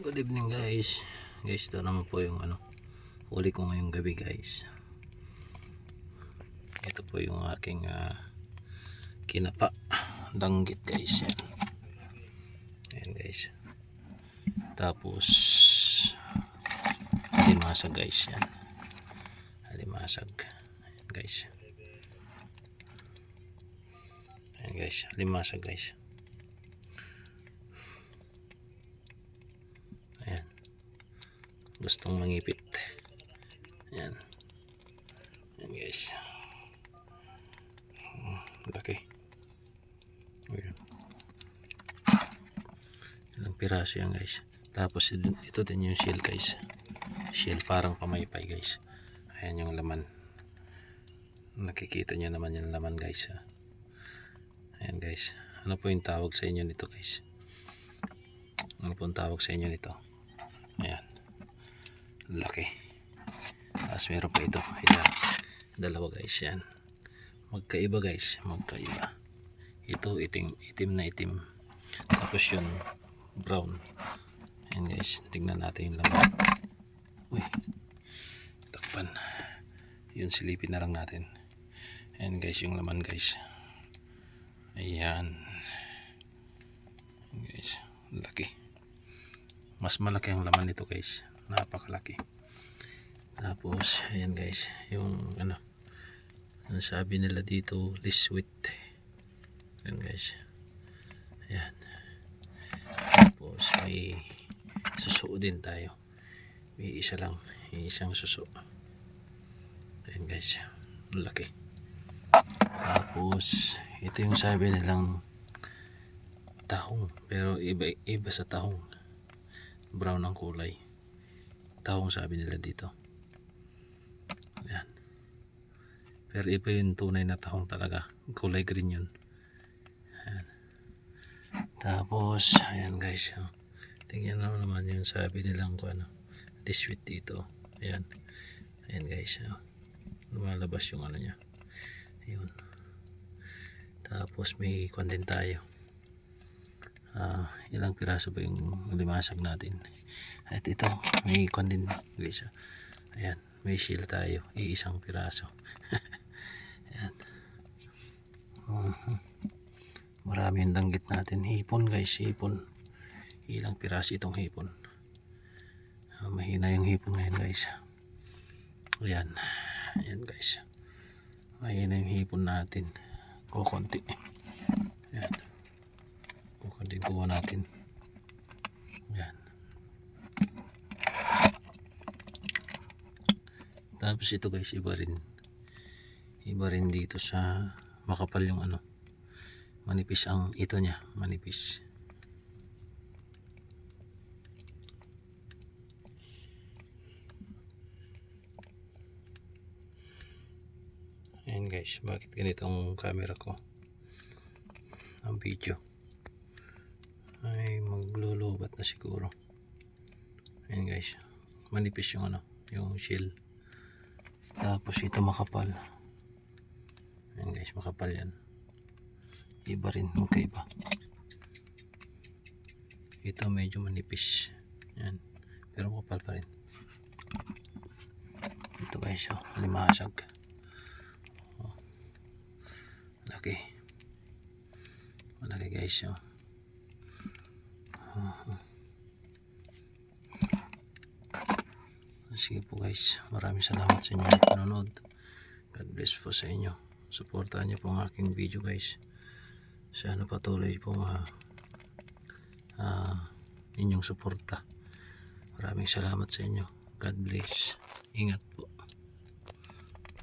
Good evening guys. Guys, ito naman po yung ano, huli ko ngayong gabi guys. Ito po yung aking ah, kinapa. Danggit guys yan. Ayan guys. Tapos limasag guys yan. Limasag. Ayan guys. Ayan guys, limasag guys. Ayan. Gustong mangipit. Ayan. Ayan guys. Hmm, Laki. Ayan. Ilang piraso yan guys. Tapos ito din yung shell guys. Shell parang pamaypay guys. Ayan yung laman. Nakikita nyo naman yung laman guys. Ayan guys. Ano po yung tawag sa inyo nito guys? Ano po ang tawag sa inyo nito? Ayan. Laki. Tapos meron pa ito. Ayan. Dalawa guys yan. Magkaiba guys. Magkaiba. Ito itim, itim na itim. Tapos yun brown. Ayan guys. Tingnan natin yung laman. Uy. Takpan. Yun silipin na lang natin. Ayan guys yung laman guys. Ayan. Ayan, guys. Laki mas malaki ang laman nito guys napakalaki. Tapos ayan guys yung ano ang sabi nila dito liswit ayan guys. Ayan. Tapos may suso din tayo. May isa lang may isang suso. Ayan guys laki. Tapos ito yung sabi nilang tahong pero iba iba sa tahong. Brown ang kulay tahong sabi nila dito. Ayan. Pero iba yung tunay na tahong talaga. Kulay green yun. Ayan. tapos ayan guys oh. tingnan na naman yung sabi nilang kung ano diswit dito. Ayan. Ayan guys oh. lumalabas yung ano nya ayun. Tapos may kwan tayo. Ah, ilang piraso ba yung limasag natin at ito may kondin guys ah. ayan may shield tayo iisang piraso. Ayan. Mhm. marami yung danggit natin. Hipon guys hipon. Ilang piraso itong hipon. Ah, mahina yung hipon ngayon guys. Ayan ayan guys. Mahina yung hipon natin. Kukunti. Ayan. Kukunti kuha natin yan tapos ito guys iba rin. Iba rin dito sa makapal yung ano. Manipis ang ito niya manipis. Ayan guys bakit ganito ang camera ko? Ang video. Ay maglulubat na siguro. Ayan guys manipis yung ano yung shell tapos ito makapal ayan guys makapal yan iba rin magkaiba ito medyo manipis yan pero makapal pa rin ito guys oh, limasag oh. laki malaki guys oh. Aha. Sige po guys, maraming salamat sa inyong panonood. God bless po sa inyo. Suportahan niyo po ang aking video guys. Sana patuloy po uh, uh, inyong suporta. Maraming salamat sa inyo. God bless. Ingat po.